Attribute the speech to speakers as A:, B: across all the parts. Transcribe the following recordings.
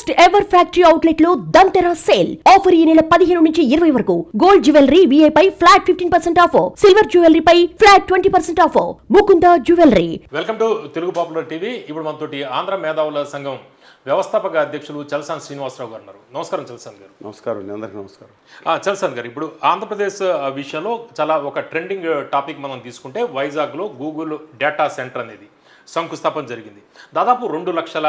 A: First ever factory అవుట్లెట్లో Dhanteras sale. Offer ఈ నెల పదిహేను నుంచి ఇరవై వరకు. గోల్డ్ జ్యువెలరీ విఐ పై flat fifteen percent offer silver jewellery pi flat twenty percent offer Mukunda jewellery
B: welcome to Telugu popular TV ఇప్పుడు మనతోటి ఆంధ్ర మేధావుల సంఘం వ్యవస్థాపక అధ్యక్షులు చలసాని శ్రీనివాసరావు గారు ఉన్నారు. నమస్కారం చలసాని గారు.
C: నమస్కారం అండి. అందరికీ నమస్కారం.
B: ఆ, చలసాని గారు ఇప్పుడు ఆంధ్రప్రదేశ్ ఆ, విషయంలో చాలా ఒక ట్రెండింగ్ టాపిక్ మనం తీసుకుంటే వైజాగ్లో గూగుల్ డేటా సెంటర్ అనేది శంకుస్థాపన జరిగింది. దాదాపు రెండు లక్షల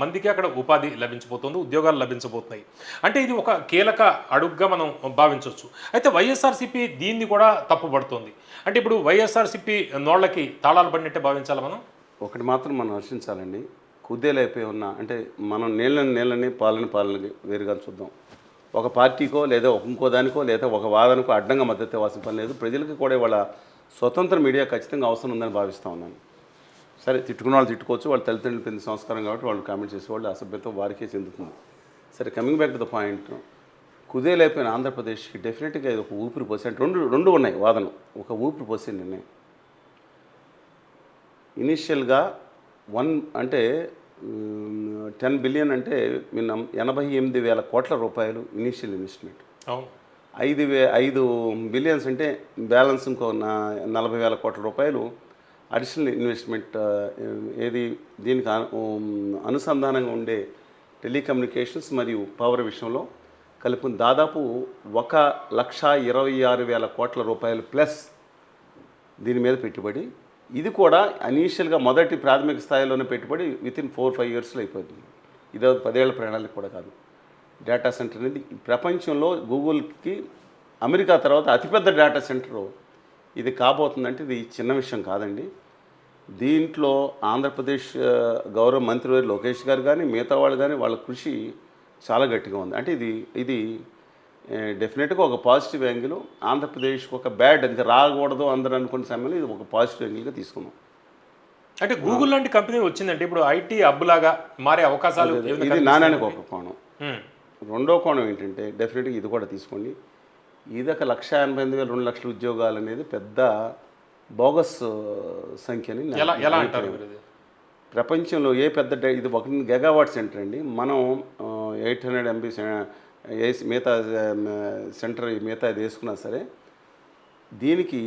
B: మందికి అక్కడ ఉపాధి లభించబోతోంది ఉద్యోగాలు లభించబోతున్నాయి. అంటే ఇది ఒక కీలక అడుగ్గా మనం భావించవచ్చు. అయితే వైఎస్ఆర్సీపీ దీన్ని కూడా తప్పుపడుతోంది అంటే ఇప్పుడు వైఎస్ఆర్సీపీ నోళ్ళకి తాళాలు పడినట్టే భావించాలి మనం?
C: ఒకటి మాత్రం మనం హర్షించాలండి. కుదేలైపోయి ఉన్న అంటే మనం నీళ్ళని నీళ్ళని పాలన పాలన వేరుగా చూద్దాం. ఒక పార్టీకో లేదా ఒక ఇంకో దానికో లేదా ఒక వాదనకో అడ్డంగా మద్దతు ఇవ్వాల్సిన పని లేదు. ప్రజలకి కూడా వాళ్ళ స్వతంత్ర మీడియా ఖచ్చితంగా అవసరం ఉందని భావిస్తూ ఉన్నాను. సరే తిట్టుకున్న వాళ్ళు తిట్టుకోవచ్చు వాళ్ళ తల్లిదండ్రులు పెద్ద సంస్కారం కాబట్టి వాళ్ళు కామెంట్ చేసేవాళ్ళు అసభ్యత వారికే చెందుతుంది సరే coming back to the point కుదేలైపోయిన ఆంధ్రప్రదేశ్కి డెఫినెట్గా ఇది ఒక ఊపిరి పోసి అంటే రెండు రెండు ఉన్నాయి వాదనలు. ఒక ఊపిరి పోసే నిర్ణయం. ఇనిషియల్గా వన్ అంటే టెన్ బిలియన్ అంటే మిన్న ఎనభై ఎనిమిది వేల కోట్ల రూపాయలు ఇనిషియల్ ఇన్వెస్ట్మెంట్ ఐదు వే ఐదు బిలియన్స్ అంటే బ్యాలెన్స్ ఇంకో నలభై వేల కోట్ల రూపాయలు అడిషనల్ ఇన్వెస్ట్మెంట్ ఏది దీనికి అనుసంధానంగా ఉండే టెలికమ్యూనికేషన్స్ మరియు పవర్ విషయంలో కలుపుకుని దాదాపు ఒక లక్ష ఇరవై ఆరు వేల కోట్ల రూపాయలు ప్లస్ దీని మీద పెట్టుబడి. ఇది కూడా అనీషియల్గా మొదటి ప్రాథమిక స్థాయిలోనే పెట్టుబడి విత్ ఇన్ ఫోర్ ఫైవ్ ఇయర్స్లో అయిపోతుంది ఇదో పదేళ్ళ ప్రణాళిక కూడా కాదు. డేటా సెంటర్ అనేది ప్రపంచంలో గూగుల్కి అమెరికా తర్వాత అతిపెద్ద డేటా సెంటరు. ఇది కాబోతుందంటే ఇది చిన్న విషయం కాదండి. దీంట్లో ఆంధ్రప్రదేశ్ గౌరవ మంత్రి లోకేష్ గారు కానీ మిగతా వాళ్ళు కానీ వాళ్ళ కృషి చాలా గట్టిగా ఉంది. అంటే ఇది ఇది డెఫినెట్గా ఒక పాజిటివ్ యాంగిల్ ఆంధ్రప్రదేశ్కి ఒక బ్యాడ్ ఇంకా రాకూడదు అందరూ అనుకున్న సమయంలో ఇది ఒక పాజిటివ్ యాంగిల్గా తీసుకున్నాం.
B: అంటే గూగుల్ లాంటి కంపెనీ వచ్చిందంటే ఇప్పుడు ఐటీ హబ్ లాగా మారే అవకాశాలు
C: ఇది? నాణ్యానికి ఒక కోణం. రెండో కోణం ఏంటంటే డెఫినెట్గా ఇది కూడా తీసుకోండి. ఇది ఒక లక్ష ఎనభై ఎనిమిది వేల రెండు లక్షల ఉద్యోగాలు అనేది పెద్ద బోగస్ సంఖ్యని
B: ఎలా ఎలా. అంటారు?
C: ప్రపంచంలో ఏ పెద్ద ఇది ఒక గెగావాట్ సెంటర్ అండి. మనం ఎయిట్ హండ్రెడ్ ఎంబీ ఏసీ మిగతా సెంటర్ మిగతా ఇది వేసుకున్నా సరే దీనికి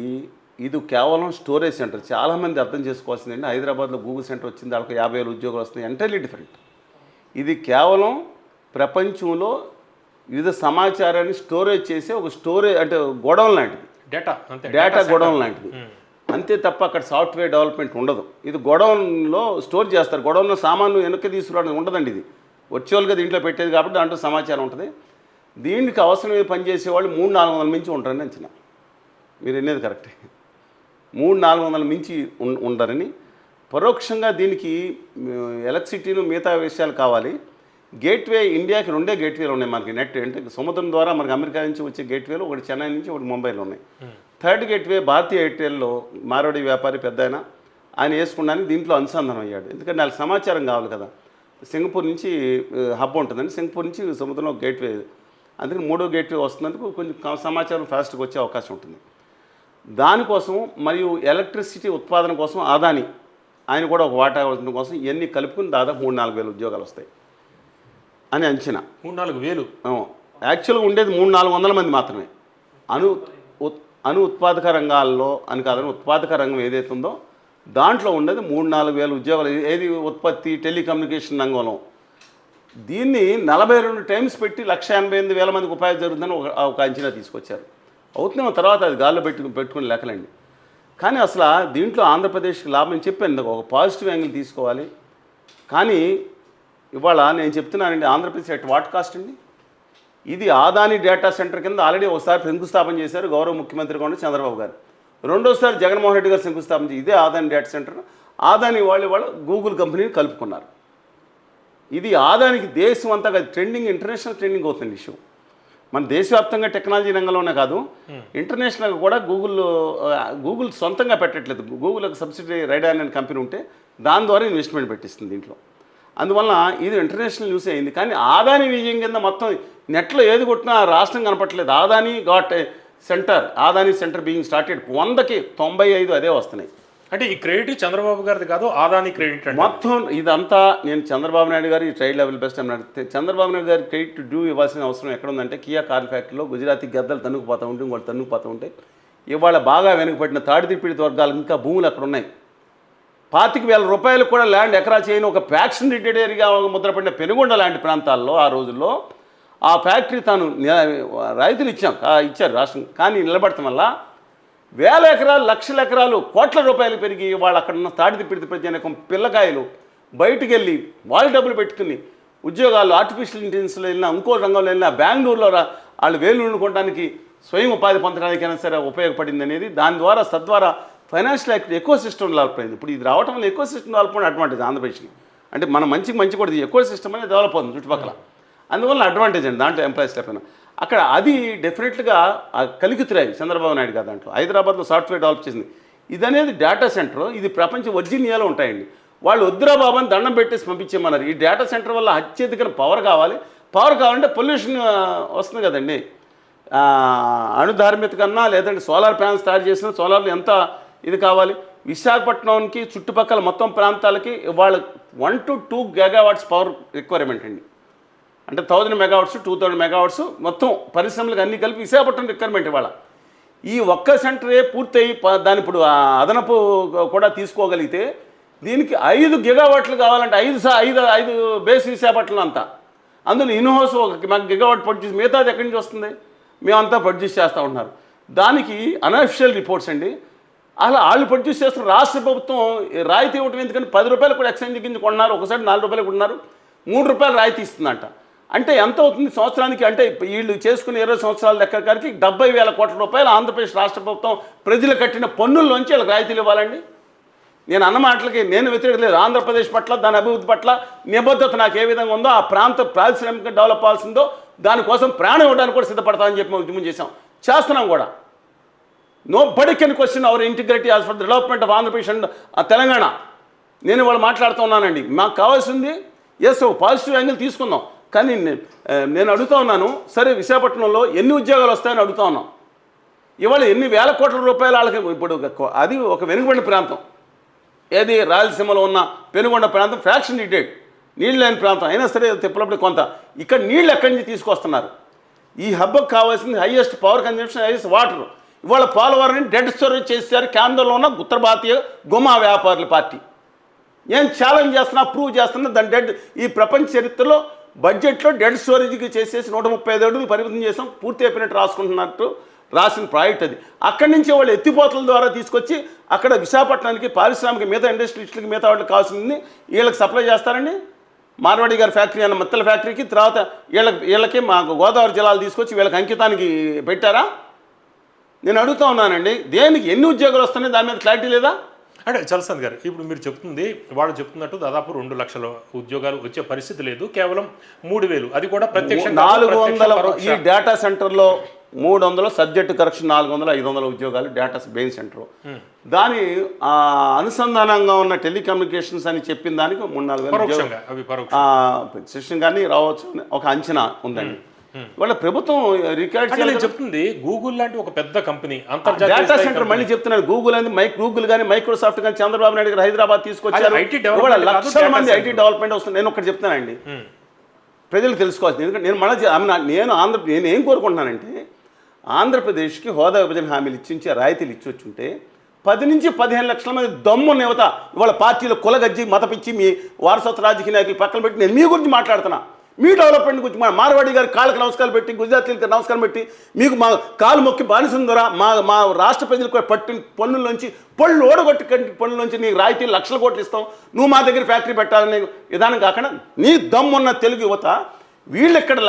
C: ఇది కేవలం స్టోరేజ్ సెంటర్. చాలామంది అర్థం చేసుకోవాల్సింది అండి హైదరాబాద్లో గూగుల్ సెంటర్ వచ్చింది వాళ్ళకి యాభై వేలు ఉద్యోగాలు వస్తున్నాయి. ఎంటైర్లీ డిఫరెంట్ ఇది కేవలం ప్రపంచంలో వివిధ సమాచారాన్ని స్టోరేజ్ చేసే ఒక స్టోరేజ్ అంటే గోడౌన్ లాంటిది.
B: డేటా
C: డేటా గోడౌన్ లాంటిది. అంతే తప్ప అక్కడ సాఫ్ట్వేర్ డెవలప్మెంట్ ఉండదు. ఇది గొడవన్లో స్టోర్ చేస్తారు. గోడౌన్లో సామాన్లు వెనక్కి తీసుకురావడం ఉండదండి ఇది. వర్చువల్గా దీంట్లో పెట్టేది కాబట్టి దాంట్లో సమాచారం ఉంటుంది. దీనికి అవసరమైన పనిచేసే వాళ్ళు మూడు నాలుగు వందల మించి ఉంటారని అంచనా. మీరు వినేది కరెక్టే. మూడు నాలుగు వందల మించి ఉండరని. పరోక్షంగా దీనికి ఎలక్ట్రిసిటీలు మిగతా విషయాలు కావాలి. గేట్వే ఇండియాకి రెండే గేట్వేలు ఉన్నాయి మనకి. నెట్ అంటే సముద్రం ద్వారా మనకి అమెరికా నుంచి వచ్చే గేట్వేలు ఒకటి చెన్నై నుంచి ఒకటి ముంబైలో ఉన్నాయి. థర్డ్ గేట్వే భారతీయ ఎయిర్టెల్లో మారోడి వ్యాపారి పెద్ద ఆయన ఆయన వేసుకున్నానికి దీంట్లో అనుసంధానం అయ్యాడు. ఎందుకంటే వాళ్ళకి సమాచారం కావాలి కదా. సింగపూర్ నుంచి హబ్ ఉంటుందండి. సింగపూర్ నుంచి సముద్రంలో గేట్వే. అందుకని మూడో గేట్వే వస్తున్నందుకు కొంచెం సమాచారం ఫాస్ట్గా వచ్చే అవకాశం ఉంటుంది. దానికోసం మరియు ఎలక్ట్రిసిటీ ఉత్పాదన కోసం ఆదాని ఆయన కూడా ఒక వాటా ఇవ్వడం కోసం ఇవన్నీ కలుపుకుని దాదాపు మూడు నాలుగు వేల ఉద్యోగాలు వస్తాయి. అని అంచనా.
B: మూడు నాలుగు వేలు?
C: యాక్చువల్గా ఉండేది మూడు నాలుగు వందల మంది మాత్రమే. అను అను ఉత్పాదక రంగాల్లో అని కాదని ఉత్పాదక రంగం ఏదైతే ఉందో దాంట్లో ఉండేది మూడు నాలుగు వేల ఉద్యోగాలు. ఏది ఉత్పత్తి టెలికమ్యూనికేషన్ రంగంలో. దీన్ని నలభై రెండు టైమ్స్ పెట్టి లక్ష ఎనభై ఎనిమిది వేల మందికి ఉపాధి జరుగుతుందని ఒక ఒక అంచనా తీసుకొచ్చారు. అవుతున్నాం తర్వాత అది గాల్లో పెట్టుకుని పెట్టుకుని లెక్కలండి. కానీ అసలు దీంట్లో ఆంధ్రప్రదేశ్కి లాభం చెప్పాను ఒక పాజిటివ్ యాంగిల్ తీసుకోవాలి. కానీ ఇవాళ నేను చెప్తున్నానండి ఆంధ్రప్రదేశ్ ఎట్ వాట్ కాస్ట్ అండి? ఇది ఆదాని డేటా సెంటర్ కింద ఆల్రెడీ ఒకసారి శంకుస్థాపన చేశారు గౌరవ ముఖ్యమంత్రిగా ఉన్న చంద్రబాబు గారు. రెండోసారి జగన్మోహన్ రెడ్డి గారు శంకుస్థాపన చేసి ఇదే ఆదాని డేటా సెంటర్. ఆదాని వాళ్ళు వాళ్ళు గూగుల్ కంపెనీని కలుపుకున్నారు. ఇది ఆదానికి దేశం అంతా ట్రెండింగ్ ఇంటర్నేషనల్ ట్రెండింగ్ అవుతుంది ఇష్యూ. మన దేశవ్యాప్తంగా టెక్నాలజీ రంగంలోనే కాదు ఇంటర్నేషనల్గా కూడా గూగుల్ గూగుల్ సొంతంగా పెట్టట్లేదు. గూగుల్ ఒక సబ్సిడరీ రైడాన్ అనే కంపెనీ ఉంటే దాని ద్వారా ఇన్వెస్ట్మెంట్ పెట్టిస్తుంది దీంట్లో. అందువల్ల ఇది ఇంటర్నేషనల్ న్యూస్ అయింది. కానీ ఆదాని విజయం కింద మొత్తం నెట్లో ఏది కొట్టినా రాష్ట్రం కనపట్లేదు Adani got center Adani center being started వందకి తొంభై ఐదు అదే వస్తున్నాయి.
B: అంటే ఈ క్రెడిట్ చంద్రబాబు గారిది కాదు ఆదాని క్రెడిట్
C: మొత్తం ఇదంతా నేను చంద్రబాబు నాయుడు గారు ఈ ట్రైడ్ లెవెల్ బెస్ట్ అని అడిగితే చంద్రబాబు నాయుడు గారి క్రెడిట్ డ్యూ ఇవ్వాల్సిన అవసరం ఎక్కడ ఉందంటే కియా కార్ ఫ్యాక్టరీలో గుజరాతీ గద్దలు తన్నుకుపోతూ ఉంటే ఇంకోటి తన్నుకుపోతూ ఉంటే ఇవాళ బాగా వెనుకబడిన తాడిదిప్పిడి వర్గాలు ఇంకా భూములు అక్కడ ఉన్నాయి. పాతిక వేల రూపాయలు కూడా ల్యాండ్ ఎకరా చేయని ఒక ఫ్యాక్షన్ ఏరియా ముద్రపడిన పెనుగొండ లాంటి ప్రాంతాల్లో ఆ రోజుల్లో ఆ ఫ్యాక్టరీ తాను రైతులు ఇచ్చాం ఇచ్చారు రాష్ట్రం. కానీ నిలబడటం వల్ల వేల ఎకరాలు లక్షల ఎకరాలు కోట్ల రూపాయలు పెరిగి వాళ్ళు అక్కడ ఉన్న తాడిది పిడిది ప్రజానికం పిల్లకాయలు బయటికి వెళ్ళి వాళ్ళు డబ్బులు పెట్టుకుని ఉద్యోగాలు ఆర్టిఫిషియల్ ఇంటెలిజెన్స్లో వెళ్ళినా ఇంకో రంగంలో వెళ్ళినా బెంగళూరులో వాళ్ళు వేలు వండుకోవడానికి స్వయం ఉపాధి పొందడానికైనా సరే ఉపయోగపడింది అనేది దాని ద్వారా తద్వారా ఫైనాన్షియల్ యాక్ట్ ఎక్కువ సిస్టమ్ డెవలప్ అయింది. ఇప్పుడు ఇది రావటం వల్ల ఎక్కువ సిస్టమ్ డెవలప్ అయిన అడ్వాంటేజ్ ఆంధ్రప్రదేశ్కి. అంటే మన మంచికి మంచి కూడా ఎక్కువ సిస్టమ్ అనేది డెవలప్ అవుతుంది చుట్టుపక్కల. అందువల్ల అడ్వాంటేజ్ అండి దాంట్లో ఎంప్లాయీస్ లేకపోయినా అక్కడ అది డెఫినెట్గా కలిగితురాయి చంద్రబాబు నాయుడు గారు దాంట్లో. హైదరాబాద్లో సాఫ్ట్వేర్ డెవలప్ చేసింది. ఇది అనేది డేటా సెంటర్ ఇది ప్రపంచ వర్జీనియాలో ఉంటాయండి. వాళ్ళు వద్దురా బాబు అని దండం పెట్టేసి పంపించేమన్నారు ఈ డేటా సెంటర్ వల్ల అత్యధిక పవర్ కావాలి. పవర్ కావాలంటే పొల్యూషన్ వస్తుంది కదండి. అణుధార్మిత కన్నా లేదంటే సోలార్ ప్యానల్స్ స్టార్ట్ చేసిన సోలార్లు ఎంత ఇది కావాలి? విశాఖపట్నంకి చుట్టుపక్కల మొత్తం ప్రాంతాలకి వాళ్ళ one to two gigawatts power requirement అండి. అంటే thousand megawatts two thousand megawatts మొత్తం పరిశ్రమలకు అన్ని కలిపి విశాఖపట్నం రిక్వైర్మెంట్ ఇవాళ. ఈ ఒక్క సెంటరే పూర్తయి ప- దాని ఇప్పుడు అదనపు కూడా తీసుకోగలిగితే దీనికి ఐదు గిగావాట్లు కావాలంటే ఐదు సా ఐదు ఐదు బేస్ విశాఖపట్నం అంతా. అందులో ఇన్హౌస్ ఒక మాకు గిగావాట్ ప్రొడ్యూస్ మిగతాది ఎక్కడి నుంచి వస్తుంది? మేమంతా ప్రొడ్యూస్ చేస్తూ ఉన్నారు దానికి అనఫిషియల్ రిపోర్ట్స్ అండి. అలా వాళ్ళు ప్రొడ్యూస్ చేస్తున్న రాష్ట్ర ప్రభుత్వం రాయితీ ఇవ్వటం ఎందుకంటే పది రూపాయలు కూడా ఎక్స్చేంజ్ కింద కొన్నారు ఒకసారి నాలుగు రూపాయలు కొన్నారు మూడు రూపాయలు రాయితీ ఇస్తుందంట. అంటే ఎంత అవుతుంది సంవత్సరానికి అంటే వీళ్ళు చేసుకున్న ఇరవై సంవత్సరాల దగ్గరకి డెబ్బై వేల కోట్ల రూపాయలు ఆంధ్రప్రదేశ్ రాష్ట్ర ప్రభుత్వం ప్రజలు కట్టిన పన్నుల్లోంచి వీళ్ళకి రాయితీలు ఇవ్వాలండి. నేను అన్న మాటలకి నేను వ్యతిరేకత లేదు. ఆంధ్రప్రదేశ్ పట్ల దాని అభివృద్ధి పట్ల నిబద్ధత నాకు ఏ విధంగా ఉందో ఆ ప్రాంత పారిశ్రామిక డెవలప్ అవ్వాల్సిందో దానికోసం ప్రాణం ఇవ్వడానికి కూడా సిద్ధపడతామని చెప్పి మేము ఉద్యమం చేశాం. చేస్తున్నాం కూడా. Nobody can question our integrity as for development of Andhra Pradesh and uh, Telangana. నేను వాళ్ళు మాట్లాడుతున్నానండి మాకు కావాల్సింది ఎస్ పాజిటివ్ యాంగిల్ తీసుకుందాం. కానీ నేను అడుగుతా ఉన్నాను సరే విశాఖపట్నంలో ఎన్ని ఉద్యోగాలు వస్తాయని అడుగుతా ఉన్నాం. ఇవాళ ఎన్ని వేల కోట్ల రూపాయలు వాళ్ళకి ఇప్పుడు అది ఒక వెనుకబడిన ప్రాంతం. ఏది రాయలసీమలో ఉన్న పెనుగొండ ప్రాంతం ఫ్యాక్షన్ డిటేట్ నీళ్ళు లేని ప్రాంతం. అయినా సరే తిప్పలప్పుడు కొంత. ఇక్కడ నీళ్ళు ఎక్కడి నుంచి తీసుకొస్తున్నారు? ఈ హబ్బకు కావాల్సింది highest power consumption highest water ఇవాళ పోలవరం డెడ్ స్టోరేజ్ చేశారు కేంద్రంలో ఉన్న ఉత్తర భారతీయ గుమా వ్యాపారుల పార్టీ. నేను ఛాలెంజ్ చేస్తున్నా ప్రూవ్ చేస్తున్నా దాని డెడ్ ఈ ప్రపంచ చరిత్రలో బడ్జెట్లో డెడ్ స్టోరేజ్కి చేసేసి నూట ముప్పై ఐదు అడుగులు పరిమితం చేసాం పూర్తి అయిపోయినట్టు రాసుకుంటున్నట్టు రాసిన ప్రాజెక్ట్ అది. అక్కడి నుంచి వాళ్ళు ఎత్తిపోతల ద్వారా తీసుకొచ్చి అక్కడ విశాఖపట్నానికి పారిశ్రామిక మిగతా ఇండస్ట్రీస్లకి మిగతా వాళ్ళకి కావాల్సింది వీళ్ళకి సప్లై చేస్తారండి. మార్వాడి గారి ఫ్యాక్టరీ అన్న మత్తల ఫ్యాక్టరీకి తర్వాత వీళ్ళకి వీళ్ళకి మా గోదావరి జిల్లాలు తీసుకొచ్చి వీళ్ళకి అంకితానికి పెట్టారా? నేను అడుగుతా ఉన్నానండి దేనికి ఎన్ని ఉద్యోగాలు వస్తున్నాయి దాని మీద క్లారిటీ లేదా?
B: అంటే చలసంద్ గారు ఇప్పుడు మీరు చెప్తుంది వాళ్ళు చెప్తున్నట్టు దాదాపు రెండు లక్షల ఉద్యోగాలు వచ్చే పరిస్థితి లేదు. కేవలం మూడు వేలు. అది కూడా ప్రత్యక్ష
C: నాలుగు వందల ఈ డేటా సెంటర్లో మూడు వందలు సబ్జెక్ట్ కరెక్షన్ నాలుగు వందల ఐదు వందల ఉద్యోగాలు డేటా బెయిన్ సెంటర్ దాని ఆ, అనుసంధానంగా ఉన్న టెలికమ్యూనికేషన్స్ అని చెప్పిన దానికి మూడు నాలుగు వేల శిక్షణ కానీ రావచ్చు ఒక అంచనా ఉందండి. వాళ్ళ ప్రభుత్వం రికార్డ్
B: నేను చెప్తుంది గూగుల్ లాంటి ఒక పెద్ద కంపెనీ అంతర్జాతీయ
C: డేటా సెంటర్. మళ్ళీ చెప్తున్నాను గూగుల్ అనేది మైక్ గూగుల్ కానీ మైక్రోసాఫ్ట్ కానీ చంద్రబాబు నాయుడు గారు హైదరాబాద్ తీసుకొచ్చారు
B: కాదు,
C: లక్షల మంది. ఐటీ డెవలప్మెంట్ వస్తుంది నేను ఒకటి చెప్తానండి
B: ఉమ్.
C: ప్రజలు తెలుసుకోవాల్సింది ఎందుకంటే నేను మళ్ళీ నేను ఆంధ్ర నేను ఏం కోరుకుంటున్నానంటే ఆంధ్రప్రదేశ్కి హోదా విభజన హామీలు ఇచ్చించే రాయితీలు ఇచ్చొచ్చుంటే పది నుంచి పదిహేను లక్షల మంది దమ్ము నేవత ఇవాళ పార్టీలు కులగజ్జి మతపిచ్చి మీ వారసత్వ రాజకీయ నాయకులు పక్కన పెట్టి నేను మీ గురించి మాట్లాడుతున్నా మీ డెవలప్మెంట్ గురించి మా మార్వాడి గారి కాళ్ళకి నమస్కారం పెట్టి గుజరాతీలకు నమస్కారం పెట్టి మీకు మా కాలు మొక్కి బానిసం ద్వారా మా మా రాష్ట్ర ప్రజలకు పట్టిన పన్నుల్లోంచి పళ్ళు ఓడగొట్టి కంటి పన్నుల్లోంచి నీకు రాయితీ లక్షల కోట్లు ఇస్తాం. నువ్వు మా దగ్గర ఫ్యాక్టరీ పెట్టాలని విధానం కాకుండా నీ దమ్మున్న తెలుగు యువత వీళ్ళు ఇక్కడ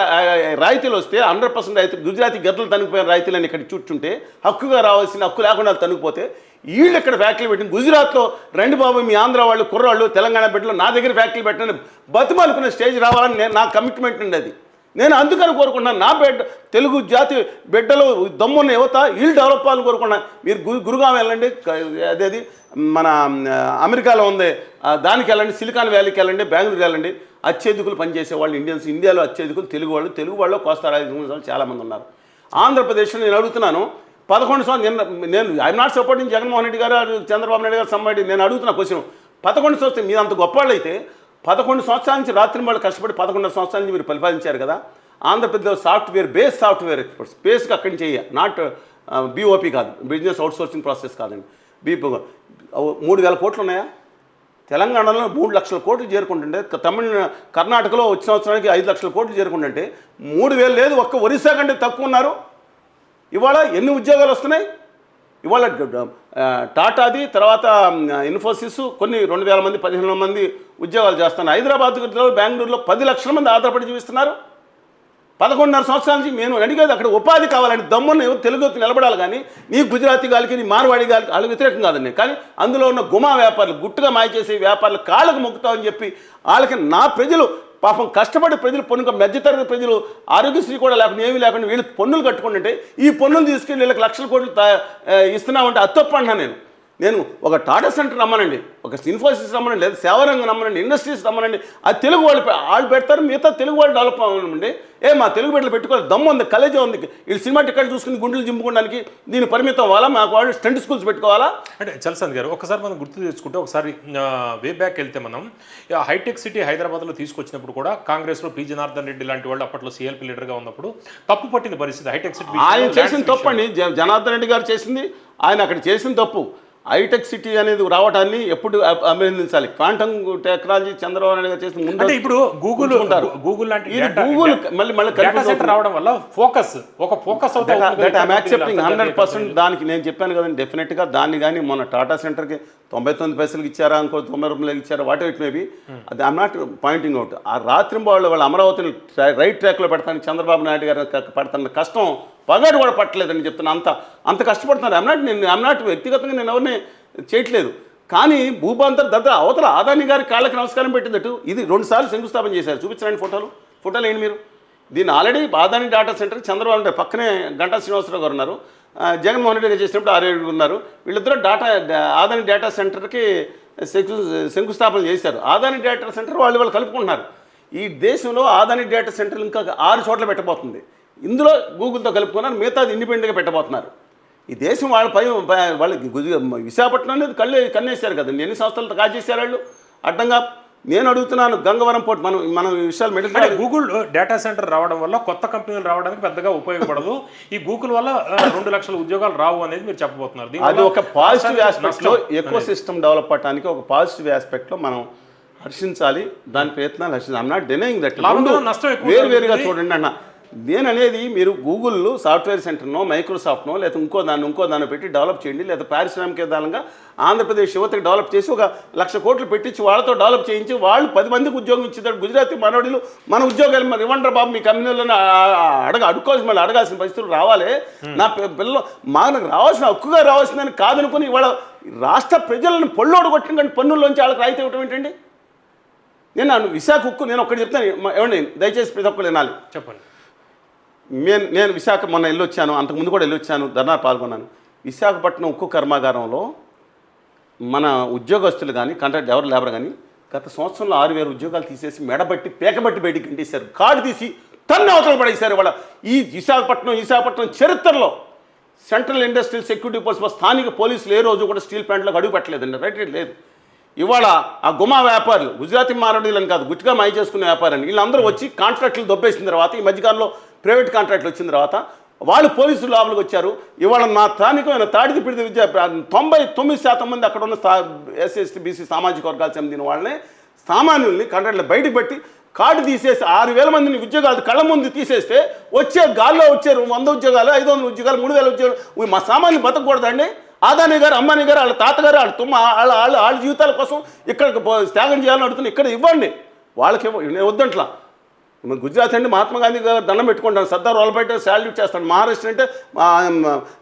C: రాయితీలు వస్తే హండ్రెడ్ పర్సెంట్ రైతు గుజరాతీ గద్దలు తనుకుపోయిన రైతులని ఇక్కడ చుట్టుంటే హక్కుగా రావాల్సిన హక్కు లేకుండా తనుకుపోతే వీళ్ళు ఇక్కడ ఫ్యాక్టరీ పెట్టింది. గుజరాత్లో రెండు బాబు మీ ఆంధ్ర వాళ్ళు కుర్రాళ్ళు తెలంగాణ బిడ్డలు నా దగ్గర ఫ్యాక్టరీ పెట్టండి. బతిమాలుకునే స్టేజ్ రావాలని నేను నా కమిట్మెంట్ అండి అది. నేను అందుకని కోరుకుంటున్నాను నా బిడ్డ తెలుగు జాతి బిడ్డలు దమ్మున్న యువత వీళ్ళు డెవలప్ అవ్వాలని కోరుకున్నాను మీరు గురు గురుగాం వెళ్ళండి అదేది మన అమెరికాలో ఉంది. దానికి వెళ్ళండి సిలికాన్ వ్యాలీకి వెళ్ళండి బెంగళూరు వెళ్ళండి. అత్యధికులు పనిచేసే వాళ్ళు ఇండియన్స్ ఇండియాలో అత్యధికులు తెలుగు వాళ్ళు తెలుగు వాళ్ళు కోస్తా రాజకీయ చాలామంది ఉన్నారు. ఆంధ్రప్రదేశ్లో నేను అడుగుతున్నాను పదకొండు సంవత్సరం నేను I'm not supporting Jaganmohan Reddy garu Chandrababu Naidu గారు సమ్మాడి నేను అడుగుతున్న క్వశ్చన్ పదకొండు సంవత్సరం మీరు అంత గొప్పవాళ్ళు అయితే పదకొండు సంవత్సరాల నుంచి రాత్రి వాళ్ళు కష్టపడి పదకొండు సంవత్సరాల నుంచి మీరు పరిపాలించారు కదా Andhra Pradesh software base software experts బేస్కి అక్కడి నుంచి నాట్ బీఓపీ uh, కాదు. బిజినెస్ అవుట్సోర్సింగ్ ప్రాసెస్ కాదండి. బీపీ మూడు వేల కోట్లు ఉన్నాయా? తెలంగాణలో మూడు లక్షల కోట్లు చేరుకుంటుంటే తమిళ కర్ణాటకలో వచ్చిన సంవత్సరానికి ఐదు లక్షల కోట్లు చేరుకుంటుంటే మూడు వేలు లేదు ఒక్క ఒరిస్సా కంటే తక్కువ ఉన్నారు. ఇవాళ ఎన్ని ఉద్యోగాలు వస్తున్నాయి? ఇవాళ టాటాది తర్వాత ఇన్ఫోసిస్ కొన్ని రెండు వేల మంది పదిహేను మంది ఉద్యోగాలు చేస్తున్నారు. హైదరాబాద్లో బెంగళూరులో పది లక్షల మంది ఆధారపడి జీవిస్తున్నారు. పదకొండున్నర సంవత్సరాల నుంచి నేను అడిగేది అక్కడ ఉపాధి కావాలని దమ్మున్న తెలుగు నిలబడాలి కానీ నీ గుజరాతీ గాలికి నీ మార్వాడి గాలికి వాళ్ళకి వ్యతిరేకం కాదండి కానీ అందులో ఉన్న గుమా వ్యాపారులు గుట్టుగా మాయ చేసే వ్యాపారులు కాళ్ళకు మొక్కుతామని చెప్పి వాళ్ళకి నా ప్రజలు పాపం కష్టపడి ప్రజలు పన్ను మధ్యతరగతి ప్రజలు ఆరోగ్యశ్రీ కూడా లేకుండా ఏమీ లేకుండా వీళ్ళు పన్నులు కట్టుకుంటుంటే ఈ పన్నులు తీసుకెళ్ళి వీళ్ళకి లక్షల కోట్లు ఇస్తున్నామంటే అది తప్పు అంటున్నాను నేను. నేను ఒక టాటా సెంటర్ రమ్మనండి ఒక ఇన్ఫోసిస్ రమ్మనండి లేదా సేవరంగం రమ్మనండి ఇండస్ట్రీస్ రమ్మనండి అది తెలుగు వాళ్ళు వాళ్ళు పెడతారు మిగతా తెలుగు వాళ్ళు డెవలప్ అవ్వమండి. ఏ మా తెలుగు బిడ్డలు పెట్టుకోవాలి దమ్ము ఉంది కలేజీ ఉంది వీళ్ళు సినిమా టికెట్ చూసుకుని గుండెలు చింపుకోవడానికి దీని పరిమితం అవ్వాలా? మాకు వాళ్ళు స్టంట్ స్కూల్స్ పెట్టుకోవాలా?
B: అంటే చలసంద్ గారు ఒకసారి మనం గుర్తు తెచ్చుకుంటే ఒకసారి వే బ్యాక్ వెళ్తే మనం హైటెక్ సిటీ హైదరాబాద్లో తీసుకొచ్చినప్పుడు కూడా కాంగ్రెస్లో పి. జనార్దన్ రెడ్డి లాంటి వాళ్ళు అప్పట్లో సిఎల్పి లీడర్గా ఉన్నప్పుడు తప్పు పట్టిన పరిస్థితి హైటెక్ సిటీ
C: ఆయన చేసిన తప్పు అండి జనార్దన్ రెడ్డి గారు చేసింది ఆయన అక్కడ చేసిన తప్పు. హైటెక్ సిటీ అనేది రావడాన్ని ఎప్పుడు అభినందించాలి. క్వాంటమ్ టెక్నాలజీ చంద్రబాబు నాయుడు గారు చేసిన ముందు
B: ఇప్పుడు గూగుల్
C: ఉంచుకుంటారు.
B: గూగుల్ లాంటి
C: గూగుల్ మళ్ళీ మళ్ళీ
B: సెంటర్ రావడం వల్ల ఫోకస్ ఒక ఫోకస్
C: యాక్సెప్టింగ్ హండ్రెడ్ పర్సెంట్ దానికి నేను చెప్పాను కదండి. డెఫినెట్గా దాన్ని కానీ మొన్న టాటా సెంటర్కి తొంభై తొమ్మిది పైసలకి ఇచ్చారా ఇంకో తొంభై రూపాయలకి ఇచ్చారా వాట్ ఇట్ మేబీ అది ఐమ్ నాట్ పాయింటింగ్ అవుట్ ఆ రాత్రి వాళ్ళు వాళ్ళ అమరావతిని రైట్ ట్రాక్లో పెడతాను చంద్రబాబు నాయుడు గారు పడుతున్న కష్టం పగడు కూడా పట్టలేదని చెప్తున్నా. అంత అంత కష్టపడుతున్నారు. ఐమ్ నేను ఐమ్ వ్యక్తిగతంగా నేను ఎవరిని చేయట్లేదు. కానీ భూభాంతర్ దగ్గర అవతల ఆదాని గారి కాళ్ళకి నమస్కారం పెట్టినట్టు ఇది రెండుసార్లు శంకుస్థాపన చేశారు. చూపించండి ఫోటోలు ఫోటోలు ఏంటి మీరు? దీన్ని already Adani data center Chandrababu Naidu పక్కనే గంటా శ్రీనివాసరావు గారు ఉన్నారు. జగన్మోహన్ రెడ్డి గారు చేసినప్పుడు ఆరేడు ఉన్నారు. వీళ్ళిద్దరూ డాటా ఆదాని డేటా సెంటర్కి శంకు శంకుస్థాపన చేశారు. ఆదాని డేటా సెంటర్ వాళ్ళు వాళ్ళు కలుపుకుంటున్నారు. ఈ దేశంలో ఆదాని డేటా సెంటర్ ఇంకా ఆరు చోట్ల పెట్టబోతుంది. ఇందులో గూగుల్తో కలుపుకున్నారు మిగతాది ఇండిపెండెంట్గా పెట్టబోతున్నారు. ఈ దేశం వాళ్ళ పై వాళ్ళకి విశాఖపట్నం అనేది కళ్ళే కన్నేశారు కదండి ఎన్ని సంస్థలతో కాజేశారు వాళ్ళు? అడ్డంగా నేను అడుగుతున్నాను గంగవరం పోర్ట్ మనం మనం విషయాలు మెడికల్
B: గూగుల్ డేటా సెంటర్ రావడం వల్ల కొత్త కంపెనీలు రావడానికి పెద్దగా ఉపయోగపడదు. ఈ గూగుల్ వల్ల రెండు లక్షల ఉద్యోగాలు రావు అనేది మీరు చెప్పబోతున్నారు.
C: అది ఒక పాజిటివ్ ఆస్పెక్ట్లో
B: నష్టం.
C: ఎకో సిస్టమ్ డెవలప్ అవడానికి ఒక పాజిటివ్ ఆస్పెక్ట్లో మనం హర్షించాలి. దాని ప్రయత్నాలు హర్షించాలి. ఐమ్ నాట్ డెనయింగ్ దట్
B: నష్టం ఎక్కువ
C: వేరు వేరుగా. చూడండి అన్న. నేననేది మీరు గూగుల్లో సాఫ్ట్వేర్ సెంటర్నో మైక్రోసాఫ్ట్నో లేదా ఇంకో దాన్ని ఇంకో దాన్ని పెట్టి డెవలప్ చేయండి లేదా పారిశ్రామిక విధానంగా ఆంధ్రప్రదేశ్ యువతకి డెవలప్ చేసి ఒక లక్ష కోట్లు పెట్టించి వాళ్ళతో డెవలప్ చేయించి వాళ్ళు పది మందికి ఉద్యోగం ఇచ్చేదాడు. గుజరాతీ మనవడిలు మన ఉద్యోగాలు మరి ఇవ్వండి బాబు మీ కంపెనీలను అడగ అడుకోవాల్సి మళ్ళీ అడగాల్సిన పరిస్థితులు రావాలి. నా పిల్లలు మనకు రావాల్సిన హక్కుగా రావాల్సిందని కాదనుకుని ఇవాళ రాష్ట్ర ప్రజలను పొల్లోడు కొట్టిన కానీ పన్నుల్లోంచి వాళ్ళకి రాయితీ ఇవ్వటం ఏంటండి? నేను విశాఖ ఉక్కు నేను ఒక్కటి చెప్తాను. మ- ఏమండి దయచేసి ప్రతి ఒక్కరు వినాలి.
B: చెప్పండి.
C: నేను నేను విశాఖ మొన్న వెళ్ళొచ్చాను అంతకుముందు కూడా వెళ్ళొచ్చాను ధర్నా పాల్గొన్నాను. విశాఖపట్నం ఉక్కు కర్మాగారంలో మన ఉద్యోగస్తులు కానీ కాంట్రాక్ట్ ఎవరు లేబర్ కానీ గత సంవత్సరంలో ఆరు వేల ఉద్యోగాలు తీసేసి మెడబట్టి పేకబట్టి బయటికి గంటేశారు కార్డు తీసి తన్ను అవతల పడేశారు వాళ్ళ ఈ విశాఖపట్నం విశాఖపట్నం చరిత్రలో సెంట్రల్ ఇండస్ట్రియల్ సెక్యూరిటీ పోలీస్ స్థానిక పోలీసులు ఏ రోజు కూడా స్టీల్ ప్లాంట్లకు అడుగు పెట్టలేదండి. రైట్ లేదు. ఇవాళ ఆ గుమా వ్యాపారులు గుజరాతీ మారడీలని కాదు గుట్టిగా మాయ చేసుకునే వ్యాపారాన్ని వీళ్ళందరూ వచ్చి కాంట్రాక్టులు దొబ్బేసిన తర్వాత ఈ మధ్యకాలంలో ప్రైవేట్ కాంట్రాక్ట్లు వచ్చిన తర్వాత వాళ్ళు పోలీసులు లోపలికి వచ్చారు. ఇవాళ నా స్థానికమైన తాడికి పిడిది విద్య తొంభై తొమ్మిది శాతం మంది అక్కడ ఉన్న ఎస్సీ ఎస్టీ బీసీ సామాజిక వర్గాలు చెందిన వాళ్ళని సామాన్యుల్ని కాంట్రాక్ట్లు బయటకు పెట్టి కార్డు తీసేసి ఆరు వేల మందిని ఉద్యోగాలు కళ్ళ ముందు తీసేస్తే వచ్చే గాల్లో వచ్చారు వంద ఉద్యోగాలు ఐదు వందల ఉద్యోగాలు మూడు వేల ఉద్యోగాలు మా సామాన్యులు బతకూడదండి. ఆదాని గారు అమ్మాని గారు వాళ్ళ తాతగారు వాళ్ళ తుమ్మ వాళ్ళ వాళ్ళ వాళ్ళ జీవితాల కోసం ఇక్కడ త్యాగం చేయాలని అడుగుతున్నా ఇక్కడ ఇవ్వండి. వాళ్ళకి వద్దంట్లా. గుజరాత్ అంటే మహాత్మా గాంధీ గారు దండం పెట్టుకుంటాను సర్దార్ వల్లభాయ్ శాల్యూట్ చేస్తాను మహారాష్ట్ర అంటే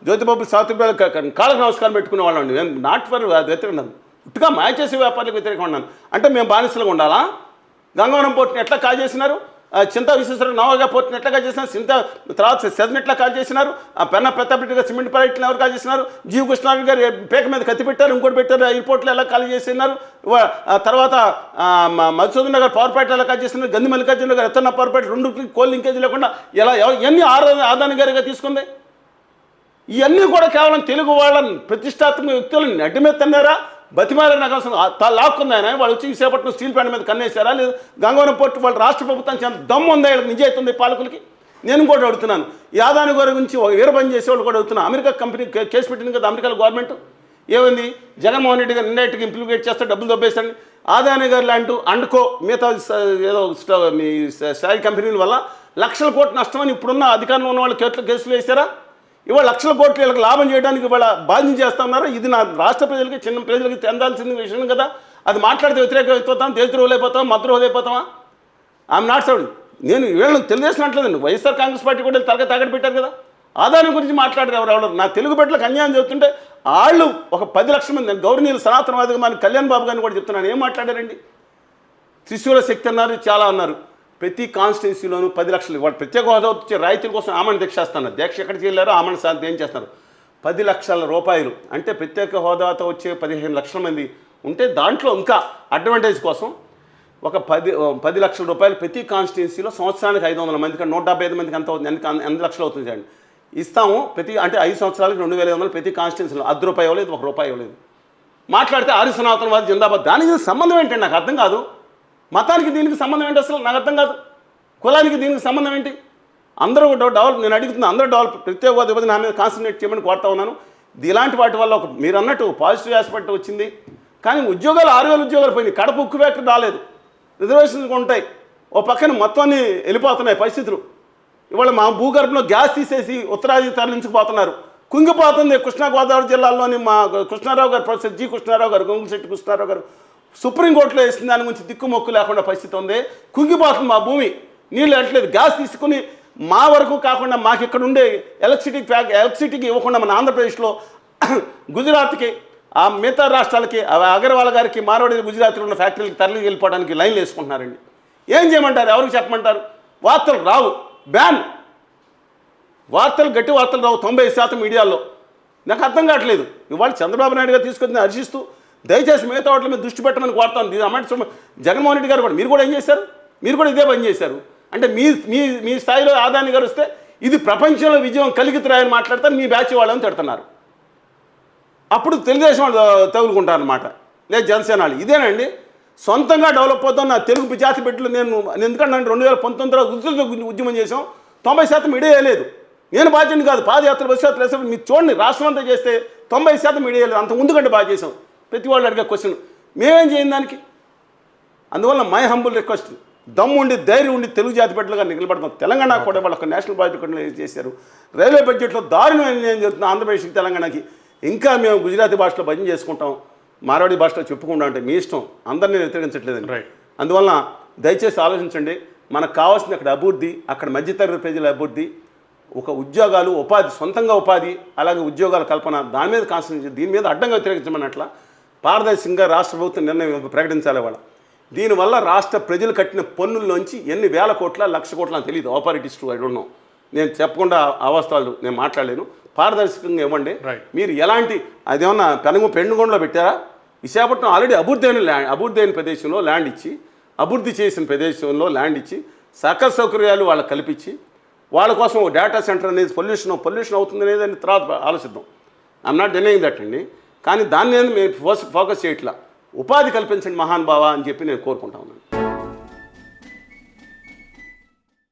C: జ్యోతిబాబు సావిత్రిబాయి కాళ్ళకు నమస్కారం పెట్టుకునే వాళ్ళం నేను నాట్ ఫర్ వ్యతిరేకం ఉట్టుగా మాయ చేసే వ్యాపారులకు వ్యతిరేకంగా ఉన్నాను. అంటే మేము బానిసలుగా ఉండాలా? గంగవరం పోర్టుని ఎట్లా కాజేసినారు? చేసినారు చింతా విశ్వేశ్వర నవగా పోర్టుని ఎట్లా చేసినారు చింత తర్వాత సెదన్ ఎట్లా కాల్ చేసినారు ఆ పెన్న పెద్దపెట్టిగా సిమెంట్ ప్రాజెక్టులు ఎవరు కాల్ చేసినారు జీవ కృష్ణారెడ్డి గారు పేక మీద కత్తి పెట్టారు ఇంకోటి పెట్టారు ఎయిర్పోర్ట్లో ఎలా కాల్ చేసినారు? తర్వాత మధుసూదన్ గారు పవర్ పాయింట్ ఎలా కాల్ చేసినారు గంది మల్లికార్జున గారు ఎత్తన్న పవర్ పాయింట్ రెండు కోల్ లింకేజ్ లేకుండా ఎలా ఇవన్నీ ఎన్ని ఆదాన ఆదాని గారిగా తీసుకుంది? ఇవన్నీ కూడా కేవలం తెలుగు వాళ్ళ ప్రతిష్టాత్మక వ్యక్తులను నడ్డి బతిమాలని నాకు తా- లాక్కుంది ఆయన వాళ్ళు వచ్చి విశాఖపట్నం స్టీల్ ప్లాంట్ మీద కన్నేశారా? లేదు గంగవరం పోర్టు వాళ్ళ రాష్ట్ర ప్రభుత్వానికి ఎంత దమ్ము ఉందా? వీళ్ళకి నిజాయితీ ఉంది పాలకులకి? నేను కూడా అడుగుతున్నాను. యాదాని గారి గురించి ఒక వీరపని చేసే వాళ్ళు కూడా అడుగుతున్నాను అమెరికా కంపెనీ కేసు పెట్టింది కదా అమెరికా గవర్నమెంట్? ఏమైంది? జగన్మోహన్ రెడ్డి గారు ఇండైరెక్ట్గా ఇంప్లిమెంట్ చేస్తే డబ్బులు దొబ్బేసండి ఆదాని గారు లాంటి అండుకో మిగతా ఏదో మీ స- కంపెనీల వల్ల లక్షల కోట్ల నష్టం అని ఇప్పుడున్న అధికారంలో ఉన్న వాళ్ళు కేసులు కేసులు వేసారా ఇవాళ లక్షల కోట్లు వీళ్ళకి లాభం చేయడానికి ఇవాళ బాధ్యం చేస్తా ఉన్నారు ఇది నా రాష్ట్ర ప్రజలకి చిన్న ప్రజలకి చెందాల్సిన విషయం కదా. అది మాట్లాడితే వ్యతిరేకం అయిపోతాం దేశద్రోహులు అయిపోతాం మద్రోహులు అయిపోతామా? ఐఎమ్ నాట్ సౌండ్ నేను వీళ్ళని తెలియజేసినట్లేదండి వైఎస్ఆర్ కాంగ్రెస్ పార్టీ కూడా తరగతి తలగా తాగడి పెట్టారు కదా. ఆదాయం గురించి మాట్లాడారు ఎవరు ఎవరు? నా తెలుగు బిడ్డలకు అన్యాయం చెబుతుంటే వాళ్ళు ఒక పది లక్షల మంది నేను గౌరవనీయులు సనాతనవాదిగా మన కళ్యాణ్ బాబు గారిని కూడా చెప్తున్నాను. ఏం మాట్లాడారండి? త్రిశూల శక్తి అన్నారు చాలా అన్నారు. ప్రతి కాన్స్టిట్యున్సీలోనూ పది లక్షలు వాళ్ళు ప్రత్యేక హోదా వచ్చే రైతుల కోసం ఆమెను దీక్ష చేస్తున్నారు. దీక్ష ఎక్కడికి వెళ్ళారో ఆమెను శాంతి ఏం చేస్తున్నారు? పది లక్షల రూపాయలు. అంటే ప్రత్యేక హోదాతో వచ్చే పదిహేను లక్షల మంది ఉంటే దాంట్లో ఇంకా అడ్వాంటేజ్ కోసం ఒక పది పది లక్షల రూపాయలు ప్రతి కాన్స్టిట్యున్సీలో సంవత్సరానికి ఐదు వందల మందికి నూట డెబ్బై ఐదు మందికి ఎంత అవుతుంది. ఎంత ఎంత లక్షలు అవుతుంది అండి ఇస్తాము ప్రతి అంటే ఐదు సంవత్సరాలకి రెండు వేల ఐదు వందలు ప్రతి కాన్స్టిట్యున్సీలో. అర్ధ రూపాయి ఇవ్వలేదు ఒక రూపాయి ఇవ్వలేదు. మాట్లాడితే ఆర్య సనాతనవాది జిందాబాద్. దానికి సంబంధం ఏంటండి? నాకు అర్థం కాదు. మతానికి దీనికి సంబంధం ఏంటి అసలు? నాకు అర్థం కాదు. కులానికి దీనికి సంబంధం ఏంటి? అందరూ డెవ- డెవలప్ నేను అడుగుతున్నా అందరూ డెవలప్ ప్రత్యేక హోదా నా మీద కాన్సన్ట్రేట్ చేయమని కోరుతా ఉన్నాను. ఇది ఇలాంటి వాటి వల్ల ఒక మీరు అన్నట్టు పాజిటివ్ ఆస్పెక్ట్ వచ్చింది. కానీ ఉద్యోగాలు ఆరు వేల ఉద్యోగాలు పోయినాయి. కడప ఉక్కు ఫ్యాక్టరీ రాలేదు. రిజర్వేషన్స్ ఉంటాయి. ఓ పక్కన మొత్తాన్ని వెళ్ళిపోతున్నాయి పరిస్థితులు. ఇవాళ మా భూగర్భంలో గ్యాస్ తీసేసి ఉత్తరాది తరలించుకుపోతున్నారు కుంగిపోతుంది కృష్ణా గోదావరి జిల్లాలోని మా కృష్ణారావు గారు ప్రొఫెసర్ జి కృష్ణారావు గారు గొంగుశెట్టి కృష్ణారావు గారు. సుప్రీంకోర్టులో వేసిన దాని గురించి దిక్కుమొక్కు లేకుండా పరిస్థితి ఉంది. కుంగిపోతుంది మా భూమి నీళ్ళు ఎట్లేదు గ్యాస్ తీసుకుని మా వరకు కాకుండా మాకు ఇక్కడ ఉండే ఎలక్ట్రిసిటీ ఫ్యాక్ ఎలక్ట్రిసిటీకి ఇవ్వకుండా మన ఆంధ్రప్రదేశ్లో గుజరాత్కి ఆ మిగతా రాష్ట్రాలకి ఆ అగర్వాల్ గారికి మార్వాడి గుజరాత్లో ఉన్న ఫ్యాక్టరీలకు తరలి వెళ్ళిపోవడానికి లైన్లు వేసుకుంటున్నారండి. ఏం చేయమంటారు? ఎవరికి చెప్పమంటారు? వార్తలు రావు. బ్యాన్. వార్తలు గట్టి వార్తలు రావు. తొంభై శాతం మీడియాలో. నాకు అర్థం కావట్లేదు. ఇవాళ చంద్రబాబు నాయుడు గారు తీసుకొచ్చిన హర్షిస్తూ దయచేసి మిగతా వాటి మీద దృష్టి పెట్టమని కోరుతాను. ఇది అమెంట్ జగన్మోహన్ రెడ్డి గారు కూడా మీరు కూడా ఏం చేశారు? మీరు కూడా ఇదే పని చేశారు. అంటే మీ మీ మీ స్థాయిలో ఆదాని గారు ఇది ప్రపంచంలో విజయం కలిగితురాయని మాట్లాడతారు. మీ బ్యాచ్ వాళ్ళని తిడుతున్నారు. అప్పుడు తెలుగుదేశం వాళ్ళు తగులుకుంటారు అనమాట లేదు జనసేన వాళ్ళు. ఇదేనండి. సొంతంగా డెవలప్ అవుతాం నా తెలుగు జాతి బిడ్డలు నేను ఎందుకంటే నేను రెండు వేల పంతొమ్మిదిలో ఉద్యోగ ఉద్యమం చేసాం తొంభై శాతం ఇడేయలేదు లేదు నేను బాధ్యత కాదు. పాదయాత్ర బస్సు యాత్ర వేసే మీరు చూడండి రాష్ట్రం అంతా చేస్తే తొంభై శాతం ఇడేయలేదు అంత ముందు కంటే బాగా చేసాం ప్రతి వాళ్ళు అడిగే క్వశ్చన్ మేమేం చేయం దానికి? అందువల్ల మై హంబుల్ రిక్వెస్ట్ దమ్ము ఉండి ధైర్యం ఉండి తెలుగు జాతి బిడ్డలుగా నిలబడతాం తెలంగాణ కూడా వాళ్ళ ఒక నేషనల్ ప్రాజెక్ట్ కూడా చేశారు? రైల్వే బడ్జెట్లో దారుణం ఏం జరుగుతుంది ఆంధ్రప్రదేశ్కి తెలంగాణకి. ఇంకా మేము గుజరాతీ భాషలో భజన చేసుకుంటాం. మార్వాడి భాషలో చెప్పుకుంటాం అంటే మీ ఇష్టం. అందరినీ వ్యతిరేకించట్లేదండి
B: Right.
C: అందువలన దయచేసి ఆలోచించండి. మనకు కావాల్సింది అక్కడ అభివృద్ధి అక్కడ మధ్యతరగతి ప్రజల అభివృద్ధి. ఒక ఉద్యోగాలు ఉపాధి సొంతంగా ఉపాధి అలాగే ఉద్యోగాల కల్పన. దాని మీద కాన్సన్ట్రేట్ దీని మీద అడ్డంగా వ్యతిరేకించమన్నట్ల పారదర్శకంగా రాష్ట్ర ప్రభుత్వం నిర్ణయం ప్రకటించాలి వాళ్ళ. దీనివల్ల రాష్ట్ర ప్రజలు కట్టిన పన్నుల్లోంచి ఎన్ని వేల కోట్ల లక్ష కోట్ల తెలియదు. Operatives to I don't know నేను చెప్పకుండా అవస్థలు నేను మాట్లాడలేను. పారదర్శకంగా ఇవ్వండి. మీరు ఎలాంటి అదేమన్నా పెనుగు పెండుగొండలో పెట్టారా? విశాఖపట్నం ఆల్రెడీ అభివృద్ధి అయిన ల్యాండ్ అభివృద్ధి అయిన ప్రదేశంలో ల్యాండ్ ఇచ్చి అభివృద్ధి చేసిన ప్రదేశంలో ల్యాండ్ ఇచ్చి సకల సౌకర్యాలు వాళ్ళకి కల్పించి వాళ్ళ కోసం ఒక డేటా సెంటర్ అనేది పొల్యూషన్ పొల్యూషన్ అవుతుంది అనేది అని తర్వాత ఆలోచిద్దాం. ఐఎమ్ నాట్ డినయింగ్ దట్ అండి. కానీ దాన్ని మీద మేము ఫోకస్ ఫోకస్ చేయట్లా. ఉపాధి కల్పించండి మహాన్ బావా అని చెప్పి నేను కోరుకుంటా ఉన్నాను.